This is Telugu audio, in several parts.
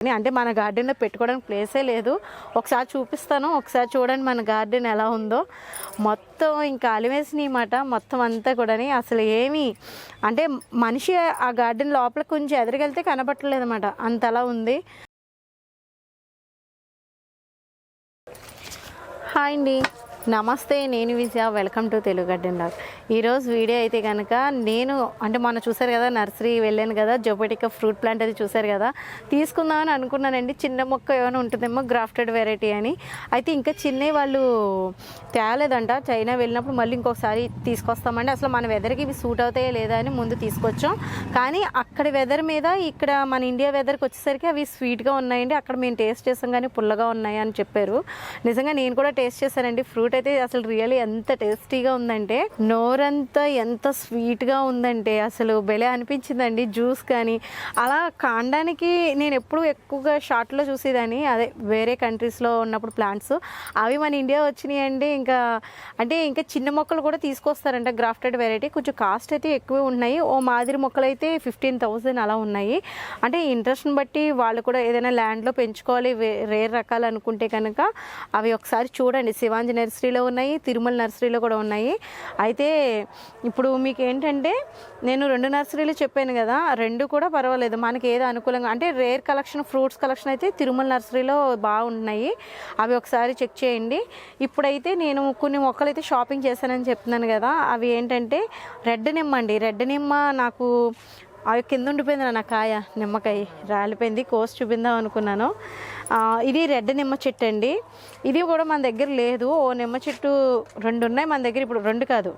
అంటే మన గార్డెన్లో పెట్టుకోవడానికి ప్లేసే లేదు. ఒకసారి చూపిస్తాను. ఒకసారి చూడండి మన గార్డెన్ ఎలా ఉందో. మొత్తం ఇంకా అలివేసినాయి మాట మొత్తం అంతా కూడాని అసలు ఏమి అంటే మనిషి ఆ గార్డెన్ లోపల కొంచెం ఎదురుకెళ్తే కనబట్టలేదు అనమాట అంతలా ఉంది. హాయ్ అండి. నమస్తే నేను Vijaya. Welcome to Telugu garden dog ఈరోజు వీడియో అయితే కనుక నేను అంటే మొన్న చూసారు కదా నర్సరీ వెళ్ళాను కదా జోపటిక ఫ్రూట్ ప్లాంట్ అది చూసారు కదా. తీసుకుందామని అనుకున్నానండి. చిన్న మొక్క ఏమైనా ఉంటుందేమో గ్రాఫ్టెడ్ వెరైటీ అని. అయితే ఇంకా చిన్నవి వాళ్ళు తేలేదంట. చైనా వెళ్ళినప్పుడు మళ్ళీ ఇంకొకసారి తీసుకొస్తామండి. అసలు మన వెదర్కి ఇవి సూట్ అవుతాయో లేదా అని ముందు తీసుకొచ్చాం. కానీ అక్కడి వెదర్ మీద ఇక్కడ మన ఇండియా వెదర్కి వచ్చేసరికి అవి స్వీట్గా ఉన్నాయండి. అక్కడ మేము టేస్ట్ చేసాం కానీ పుల్లగా ఉన్నాయి అని చెప్పారు. నిజంగా నేను కూడా టేస్ట్ చేశానండి. ఫ్రూట్ అయితే అసలు రియల్లీ ఎంత టేస్టీగా ఉందంటే నోరంతా ఎంత స్వీట్గా ఉందంటే అసలు భలే అనిపించిందండి జ్యూస్ కానీ. అలా కాండానికి నేను ఎప్పుడు ఎక్కువగా షార్ట్లో చూసేదాన్ని. అదే వేరే కంట్రీస్లో ఉన్నప్పుడు ప్లాంట్స్. అవి మన ఇండియా వచ్చినాయి అండి ఇంకా అంటే ఇంకా చిన్న మొక్కలు కూడా తీసుకొస్తారంట గ్రాఫ్టెడ్ వెరైటీ. కొంచెం కాస్ట్ అయితే ఎక్కువే ఉన్నాయి. ఓ మాదిరి మొక్కలు అయితే ఫిఫ్టీన్ థౌజండ్ అలా ఉన్నాయి. అంటే ఇంట్రెస్ట్ని బట్టి వాళ్ళు కూడా ఏదైనా ల్యాండ్లో పెంచుకోవాలి రేర్ రకాలు అనుకుంటే కనుక అవి ఒకసారి చూడండి. శివాంజీ నర్సరీలో ఉన్నాయి తిరుమల నర్సరీలో కూడా ఉన్నాయి. అయితే ఇప్పుడు మీకు ఏంటంటే నేను రెండు నర్సరీలు చెప్పాను కదా రెండు కూడా పర్వాలేదు. మనకి ఏది అనుకూలంగా అంటే రేర్ కలెక్షన్ ఫ్రూట్స్ కలెక్షన్ అయితే తిరుమల నర్సరీలో బాగుంటున్నాయి అవి ఒకసారి చెక్ చేయండి. ఇప్పుడైతే నేను కొన్ని మొక్కలు అయితే షాపింగ్ చేశానని చెప్తున్నాను కదా అవి ఏంటంటే రెడ్ నిమ్మ అండి. రెడ్ నిమ్మ నాకు అవి కింద ఉండిపోయింది నా కాయ నిమ్మకాయ. రాలిపోయింది కోసి చూపిందాం అనుకున్నాను. ఇది రెడ్ నిమ్మ చెట్టు అండి. ఇది కూడా మన దగ్గర లేదు. ఓ నిమ్మ చెట్టు రెండు ఉన్నాయి మన దగ్గర. ఇప్పుడు రెండు కాదు.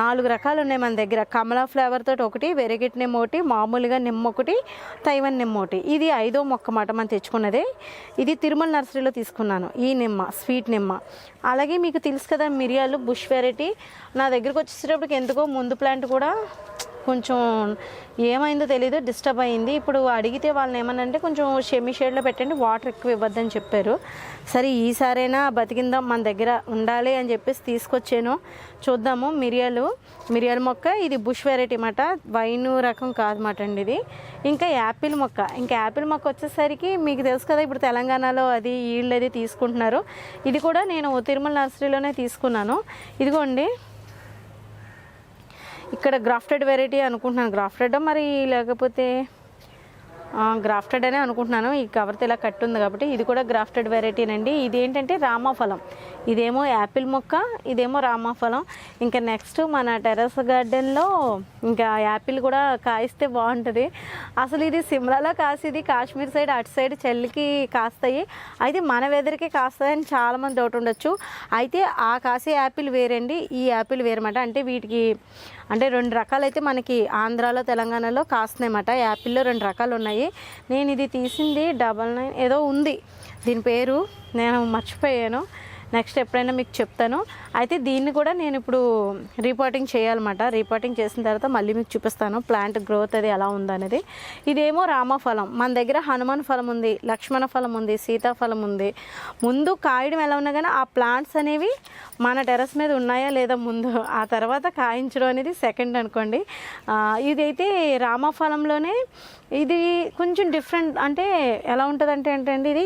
నాలుగు రకాలు ఉన్నాయి మన దగ్గర. కమలా ఫ్లేవర్ తోటి ఒకటి వెరగెట్ నిమ్మ ఒకటి మామూలుగా నిమ్మ ఒకటి తైవన్ నిమ్మ ఒకటి. ఇది ఐదో మొక్క మాట మనం తెచ్చుకున్నదే. ఇది తిరుమల నర్సరీలో తీసుకున్నాను. ఈ నిమ్మ స్వీట్ నిమ్మ. అలాగే మీకు తెలుసు కదా మిరియాలు బుష్ వెరైటీ. నా దగ్గరకు వచ్చేటప్పటికి ఎందుకో ముందు ప్లాంట్ కూడా కొంచెం ఏమైందో తెలియదు డిస్టర్బ్ అయింది. ఇప్పుడు అడిగితే వాళ్ళని ఏమనంటే కొంచెం షెమి షేడ్లో పెట్టండి వాటర్ ఎక్కువ ఇవ్వద్దని చెప్పారు. సరే ఈసారైనా బతికిందాం మన దగ్గర ఉండాలి అని చెప్పేసి తీసుకొచ్చాను. చూద్దాము మిరియాలు మిరియాల మొక్క ఇది బుష్ వెరైటీ మాట. వైన్ రకం కాదన్నమాట అండి ఇది. ఇంకా యాపిల్ మొక్క. ఇంకా యాపిల్ మొక్క వచ్చేసరికి మీకు తెలుసు కదా ఇప్పుడు తెలంగాణలో అది ఈళ్ళు అది తీసుకుంటున్నారు. ఇది కూడా నేను తిరుమల నర్సరీలోనే తీసుకున్నాను. ఇదిగోండి ఇక్కడ గ్రాఫ్టెడ్ వెరైటీ అనుకుంటున్నాను. గ్రాఫ్టెడ్ మరి? లేకపోతే గ్రాఫ్టెడ్ అనే అనుకుంటున్నాను. ఈ కవర్తో ఇలా కట్ ఉంది కాబట్టి ఇది కూడా గ్రాఫ్టెడ్ వెరైటీనండి. ఇది ఏంటంటే రామాఫలం. ఇదేమో యాపిల్ మొక్క ఇదేమో రామాఫలం. ఇంకా నెక్స్ట్ మన టెర్రస్ గార్డెన్లో ఇంకా యాపిల్ కూడా కాయిస్తే బాగుంటుంది. అసలు ఇది సిమ్లాలో కాసేది కాశ్మీర్ సైడ్ అటు సైడ్ చెల్లికి కాస్తాయి. అయితే మన వెదర్కి కాస్తాయని చాలామంది డౌట్ ఉండొచ్చు. అయితే ఆ కాసే యాపిల్ వేరండి. ఈ యాపిల్ వేరమాట. అంటే వీటికి అంటే రెండు రకాలు అయితే మనకి ఆంధ్రాలో తెలంగాణలో కాస్తున్నాయన్నమాట. యాపిల్లో రెండు రకాలు ఉన్నాయి నేను ఇది తీసింది డబల్ నైన్ ఏదో ఉంది. దీని పేరు నేను మర్చిపోయాను. నెక్స్ట్ ఎప్పుడైనా మీకు చెప్తాను. అయితే దీన్ని కూడా నేను ఇప్పుడు రీపాటింగ్ చేయాలన్నమాట. రీపాటింగ్ చేసిన తర్వాత మళ్ళీ మీకు చూపిస్తాను. ప్లాంట్ గ్రోత్ అది ఎలా ఉందనేది. ఇదేమో రామఫలం. మన దగ్గర హనుమాన్ ఫలం ఉంది లక్ష్మణ ఫలం ఉంది సీతాఫలం ఉంది. ముందు కాయడం ఎలా ఉన్నా కానీ ఆ ప్లాంట్స్ అనేవి మన టెరస్ మీద ఉన్నాయా లేదా ముందు ఆ తర్వాత కాయించడం అనేది సెకండ్ అనుకోండి. ఇదైతే రామఫలంలోనే ఇది కొంచెం డిఫరెంట్ అంటే ఎలా ఉంటుందంటే ఏంటంటే ఇది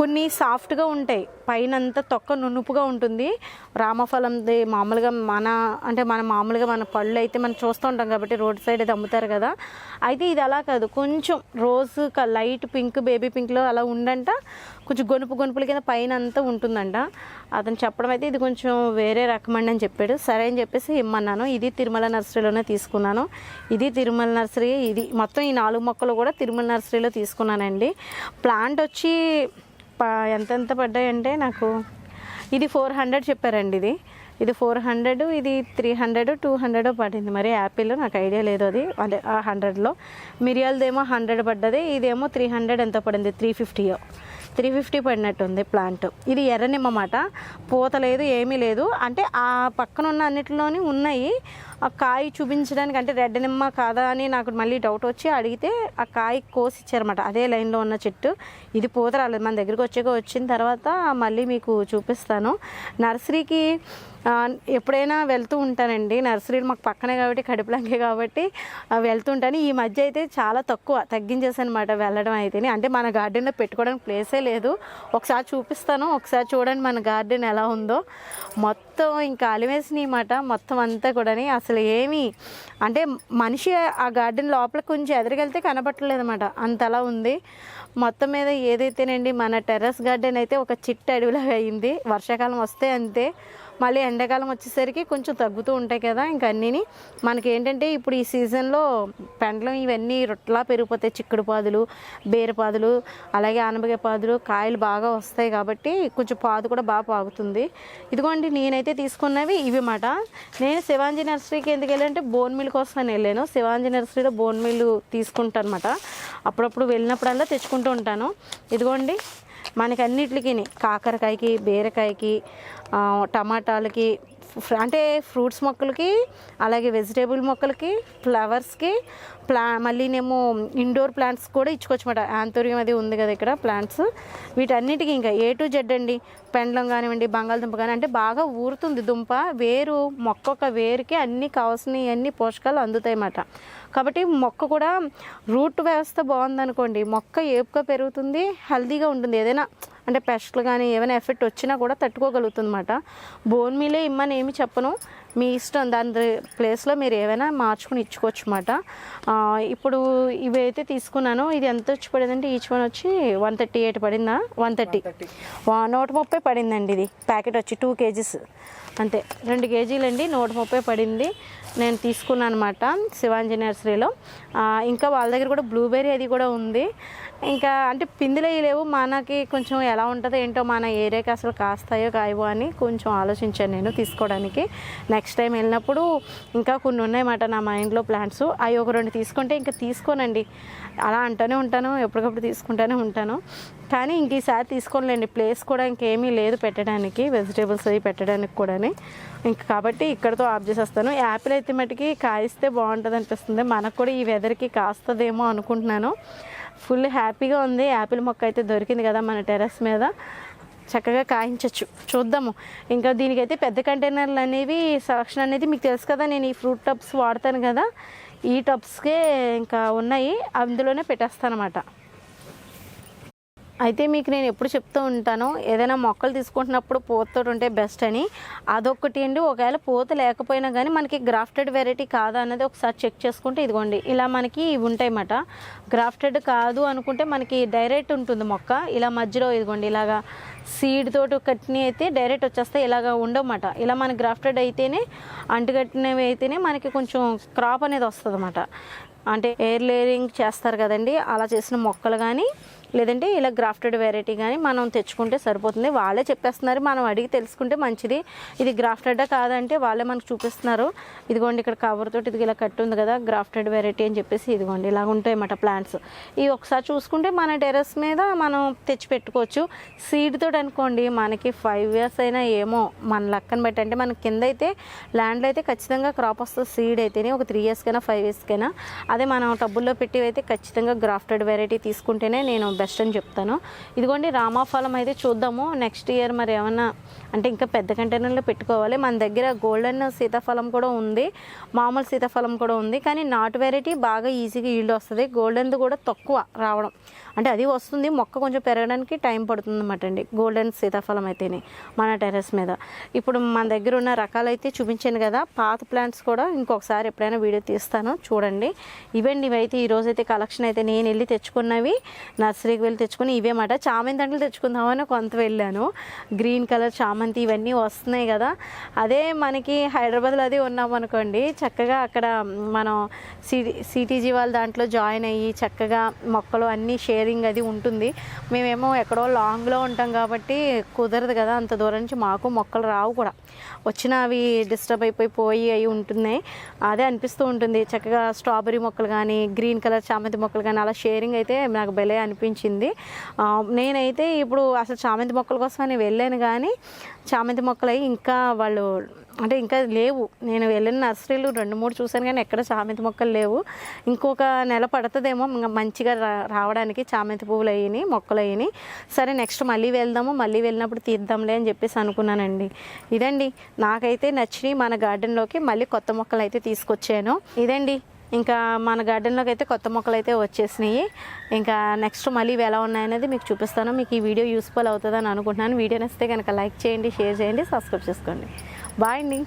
కొన్ని సాఫ్ట్గా ఉంటాయి. పైన అంతా తొక్క నునుపుగా ఉంటుంది. రామఫలంది మామూలుగా మన అంటే మన మామూలుగా మన పళ్ళు అయితే మనం చూస్తూ ఉంటాం కాబట్టి రోడ్ సైడ్ అయితే అమ్ముతారు కదా. అయితే ఇది అలా కాదు. కొంచెం రోజు లైట్ పింక్ బేబీ పింక్లో అలా ఉండంట. కొంచెం గొనుపు గొనుపుల కింద పైన అంతా ఉంటుందంట. అతను చెప్పడం అయితే ఇది కొంచెం వేరే రకమండి అని చెప్పాడు. సరే అని చెప్పేసి ఇమ్మన్నాను. ఇది తిరుమల నర్సరీలోనే తీసుకున్నాను. ఇది తిరుమల నర్సరీ ఇది మొత్తం ఈ నాలుగు మొక్కలు కూడా తిరుమల నర్సరీలో తీసుకున్నానండి. ప్లాంట్ వచ్చి ప- ఎంతెంత పడ్డాయంటే నాకు ఇది ఫోర్ హండ్రెడ్ చెప్పారండి ఇది. ఇది ఫోర్ హండ్రెడ్ ఇది త్రీ హండ్రెడ్ టూ హండ్రెడ్ పడింది. మరి యాపిల్ నాకు ఐడియా లేదు అది. అదే ఆ హండ్రెడ్లో. మిరియాలదేమో హండ్రెడ్ పడ్డది ఇదేమో త్రీ హండ్రెడ్ ఎంత పడింది? త్రీ ఫిఫ్టీయో. త్రీ ఫిఫ్టీ పడినట్టుంది ప్లాంట్. ఇది ఎర్రనిమ్మ మాట పూత లేదు ఏమీ లేదు. అంటే ఆ పక్కన ఉన్న అన్నిటిలోని ఉన్నాయి. ఆ కాయ చూపించడానికి అంటే రెడ్ నిమ్మ కాదా అని నాకు మళ్ళీ డౌట్ వచ్చి అడిగితే ఆ కాయ కోసి ఇచ్చారన్నమాట అదే లైన్లో ఉన్న చెట్టు. ఇది పూత రాలేదు. మన దగ్గరికి వచ్చాక వచ్చిన తర్వాత మళ్ళీ మీకు చూపిస్తాను. నర్సరీకి ఎప్పుడైనా వెళ్తూ ఉంటానండి. నర్సరీలు మాకు పక్కనే కాబట్టి కడుపులంకే కాబట్టి వెళ్తూ ఉంటాను. ఈ మధ్య అయితే చాలా తక్కువ తగ్గించేసనమాట వెళ్ళడం అయితేనే. అంటే మన గార్డెన్లో పెట్టుకోవడానికి ప్లేసే లేదు. ఒకసారి చూపిస్తాను. ఒకసారి చూడండి మన గార్డెన్ ఎలా ఉందో. మొత్తం ఇంకా అలివేసినాయి మాట మొత్తం అంతా కూడా అసలు ఏమీ అంటే మనిషి ఆ గార్డెన్ లోపల కొంచెం ఎదురుకెళ్తే కనబట్టలేదన్నమాట అంతలా ఉంది. మొత్తం మీద ఏదైతేనండి మన టెర్రస్ గార్డెన్ అయితే ఒక చిట్ట అడవిలాగా అయింది. వర్షాకాలం వస్తే అంతే. మళ్ళీ ఎండాకాలం వచ్చేసరికి కొంచెం తగ్గుతూ ఉంటాయి కదా ఇంకా అన్నీని. మనకి ఏంటంటే ఇప్పుడు ఈ సీజన్లో పెండలం ఇవన్నీ రొట్టలా పెరిగిపోతాయి. చిక్కుడు పాదులు బీర పాదులు అలాగే ఆనపకాయ పాదులు కాయలు బాగా వస్తాయి కాబట్టి కొంచెం పాదు కూడా బాగా పాగుతుంది. ఇదిగోండి నేనైతే తీసుకున్నవి ఇవి మాట నేను శివాంజీ నర్సరీకి ఎందుకు వెళ్ళాలంటే బోన్ మిల్ కోసం అని వెళ్ళాను. శివాంజీ నర్సరీలో బోన్ మిల్ తీసుకుంటాను అనమాట అప్పుడప్పుడు వెళ్ళినప్పుడల్లా తెచ్చుకుంటూ ఉంటాను. ఇదిగోండి. మనకి అన్నిటికి కాకరకాయకి బీరకాయకి టమాటాలకి అంటే ఫ్రూట్స్ మొక్కలకి అలాగే వెజిటేబుల్ మొక్కలకి ఫ్లవర్స్కి ప్లా మళ్ళీనేమో ఇండోర్ ప్లాంట్స్ కూడా ఇచ్చుకోవచ్చమాట ఆంతోరియం అది ఉంది కదా ఇక్కడ ప్లాంట్స్. వీటన్నిటికీ ఇంకా ఏ టు జెడ్ అండి. పెండలం కానివ్వండి బంగాళదుంప కానీ అంటే బాగా ఊరుతుంది. దుంప వేరు మొక్క ఒక వేరుకి అన్ని కావాల్సినవి అన్ని పోషకాలు అందుతాయి అన్నమాట కాబట్టి మొక్క కూడా రూట్ వ్యవస్థ బాగుందనుకోండి మొక్క ఏపుగా పెరుగుతుంది హెల్తీగా ఉంటుంది. ఏదైనా అంటే పెస్ట్లు కానీ ఏమైనా ఎఫెక్ట్ వచ్చినా కూడా తట్టుకోగలుగుతుంది అనమాట బోన్ మీలే ఇమ్మని ఏమి చెప్పను. మీ ఇష్టం దాని ప్లేస్లో మీరు ఏమైనా మార్చుకుని ఇచ్చుకోవచ్చు అనమాట ఇప్పుడు ఇవి అయితే తీసుకున్నాను. ఇది ఎంత వచ్చి పడిందంటే ఈచ్ వన్ వచ్చి వన్ థర్టీ ఎయిట్ పడిందా? One thirty. నూట ముప్పై పడిందండి ఇది. ప్యాకెట్ వచ్చి టూ కేజీస్. అంతే. రెండు కేజీలండి నూట ముప్పై పడింది. నేను తీసుకున్నాను అనమాట శివాంజీ నర్సరీలో ఇంకా వాళ్ళ దగ్గర కూడా బ్లూబెర్రీ అది కూడా ఉంది. ఇంకా అంటే పిందులు అవి లేవు. మనకి కొంచెం ఎలా ఉంటుందో ఏంటో మన ఏరియాకి అసలు కాస్తాయో కాయవో అని కొంచెం ఆలోచించాను నేను తీసుకోవడానికి. నెక్స్ట్ టైం వెళ్ళినప్పుడు ఇంకా కొన్ని ఉన్నాయన్నమాట నా మైండ్లో ప్లాంట్స్. అవి ఒక రెండు తీసుకుంటే ఇంకా తీసుకోనండి. అలా అంటూనే ఉంటాను ఎప్పటికప్పుడు తీసుకుంటూనే ఉంటాను. కానీ ఇంక ఈసారి తీసుకోలేండి ప్లేస్ కూడా ఇంకేమీ లేదు పెట్టడానికి వెజిటేబుల్స్ అవి పెట్టడానికి కూడా ఇంక కాబట్టి ఇక్కడతో ఆఫ్ చేసేస్తాను. యాపిల్ అయితే మటుకి కాయిస్తే బాగుంటుంది అనిపిస్తుంది మనకు కూడా ఈ వెదర్కి కాస్తుందేమో అనుకుంటున్నాను. ఫుల్ హ్యాపీగా ఉంది. యాపిల్ మొక్క అయితే దొరికింది కదా మన టెర్రస్ మీద. చక్కగా కాయించవచ్చు చూద్దాము. ఇంకా దీనికైతే పెద్ద కంటైనర్లు అనేవి సెలక్షన్ అనేది మీకు తెలుసు కదా నేను ఈ ఫ్రూట్ టబ్స్ వాడతాను కదా. ఈ టబ్స్కే ఇంకా ఉన్నాయి. అందులోనే పెట్టేస్తాను అనమాట అయితే మీకు నేను ఎప్పుడు చెప్తూ ఉంటాను ఏదైనా మొక్కలు తీసుకుంటున్నప్పుడు పూతతో ఉంటే బెస్ట్ అని. అదొకటి అండి. ఒకవేళ పూత లేకపోయినా కానీ మనకి గ్రాఫ్టెడ్ వెరైటీ కాదా అన్నది ఒకసారి చెక్ చేసుకుంటే ఇదిగోండి. ఇలా మనకి ఇవి ఉంటాయన్నమాట. గ్రాఫ్టెడ్ కాదు అనుకుంటే మనకి డైరెక్ట్ ఉంటుంది మొక్క. ఇలా మధ్యలో ఇదిగోండి ఇలాగా సీడ్ తోటి కట్టినవి అయితే డైరెక్ట్ వచ్చేస్తాయి. ఇలాగ ఉండవన్నమాట. ఇలా మనకి గ్రాఫ్టెడ్ అయితేనే అంటుకట్టినవి అయితేనే మనకి కొంచెం క్రాప్ అనేది వస్తుంది అంటే ఎయిర్ లేయరింగ్ చేస్తారు కదండి. అలా చేసిన మొక్కలు కానీ లేదంటే ఇలా గ్రాఫ్టెడ్ వెరైటీ కానీ మనం తెచ్చుకుంటే సరిపోతుంది. వాళ్ళే చెప్పేస్తున్నారు. మనం అడిగి తెలుసుకుంటే మంచిది. ఇది గ్రాఫ్టెడా కాదంటే వాళ్ళే మనకు చూపిస్తున్నారు. ఇదిగోండి ఇక్కడ కవర్ తోటి ఇది ఇలా కట్టి ఉంది కదా గ్రాఫ్టెడ్ వెరైటీ అని చెప్పేసి ఇదిగోండి ఇలా ఉంటాయి అన్నమాట ప్లాంట్స్ ఇవి ఒకసారి చూసుకుంటే మన టెర్రస్ మీద మనం తెచ్చి పెట్టుకోవచ్చు. సీడ్ తోటి అనుకోండి మనకి ఫైవ్ ఇయర్స్ అయినా ఏమో మన లక్కను బట్టి. అంటే మన కింద అయితే ల్యాండ్లో అయితే ఖచ్చితంగా క్రాప్ వస్తుంది. సీడ్ అయితేనే ఒక త్రీ ఇయర్స్కైనా ఫైవ్ ఇయర్స్కైనా అదే మనం టబ్బుల్లో పెట్టి అయితే ఖచ్చితంగా గ్రాఫ్టెడ్ వెరైటీ తీసుకుంటేనే నేను బెస్ట్ అని చెప్తాను. ఇదిగోండి రామాఫలం అయితే చూద్దాము. నెక్స్ట్ ఇయర్ మరి ఏమన్నా అంటే ఇంకా పెద్ద కంటైనర్లో పెట్టుకోవాలి. మన దగ్గర గోల్డెన్ సీతాఫలం కూడా ఉంది. మామూలు సీతాఫలం కూడా ఉంది. కానీ నాటు వెరైటీ బాగా ఈజీగా ఈల్డ్ వస్తుంది. గోల్డెన్ది కూడా తక్కువ రావడం. అంటే అది వస్తుంది మొక్క కొంచెం పెరగడానికి టైం పడుతుంది అనమాట అండి. గోల్డెన్ సీతాఫలం అయితేనే మన టెర్రస్ మీద. ఇప్పుడు మన దగ్గర ఉన్న రకాలు అయితే చూపించాను కదా. పాత ప్లాంట్స్ కూడా ఇంకొకసారి ఎప్పుడైనా వీడియో తీస్తాను. చూడండి. ఇవండి ఇవైతే ఈరోజు అయితే కలెక్షన్ అయితే నేను వెళ్ళి తెచ్చుకున్నవి. నర్సరీకి వెళ్ళి తెచ్చుకుని ఇవే మాట. చామంతి దండలు తెచ్చుకుందామని కొంత వెళ్ళాను. గ్రీన్ కలర్ చామంతి ఇవన్నీ వస్తున్నాయి కదా. అదే మనకి హైదరాబాద్లో అది ఉన్నాం అనుకోండి. చక్కగా అక్కడ మనం సిటీ సిటీజీ వాళ్ళ దాంట్లో జాయిన్ అయ్యి చక్కగా మొక్కలు అన్నీ షేరింగ్ అది ఉంటుంది. మేమేమో ఎక్కడో లాంగ్లో ఉంటాం కాబట్టి కుదరదు కదా అంత దూరం నుంచి. మాకు మొక్కలు రావు కూడా. వచ్చిన అవి డిస్టర్బ్ అయిపోయి పోయి అవి ఉంటున్నాయి. అదే అనిపిస్తూ ఉంటుంది. చక్కగా స్ట్రాబెరీ మొక్కలు కానీ గ్రీన్ కలర్ చామంతి మొక్కలు కానీ అలా షేరింగ్ అయితే నాకు భలే అనిపించింది. ఆ, నేనైతే ఇప్పుడు అసలు చామంతి మొక్కల కోసం అని వెళ్ళాను కానీ చామంతి మొక్కలు అవి ఇంకా వాళ్ళు అంటే ఇంకా లేవు. నేను వెళ్ళిన నర్సరీలు రెండు మూడు చూశాను కానీ ఎక్కడ చామంతి మొక్కలు లేవు. ఇంకొక నెల పడుతుందేమో ఇంకా మంచిగా రా- రావడానికి చామంతి పువ్వులు అయ్యి మొక్కలు అయ్యి సరే నెక్స్ట్ మళ్ళీ వెళ్దాము మళ్ళీ వెళ్ళినప్పుడు తీద్దాంలే అని చెప్పేసి అనుకున్నానండి. ఇదండి. నాకైతే నచ్చినాయి మన గార్డెన్లోకి మళ్ళీ కొత్త మొక్కలు అయితే తీసుకొచ్చాను. ఇదండి. ఇంకా మన గార్డెన్లోకి అయితే కొత్త మొక్కలు అయితే వచ్చేసినాయి. ఇంకా నెక్స్ట్ మళ్ళీ ఇవి ఎలా ఉన్నాయనేది మీకు చూపిస్తాను. మీకు ఈ వీడియో యూస్ఫుల్ అవుతుందని అనుకుంటున్నాను. వీడియో నచ్చితే కనుక లైక్ చేయండి షేర్ చేయండి సబ్స్క్రైబ్ చేసుకోండి. బాయ్ అండి.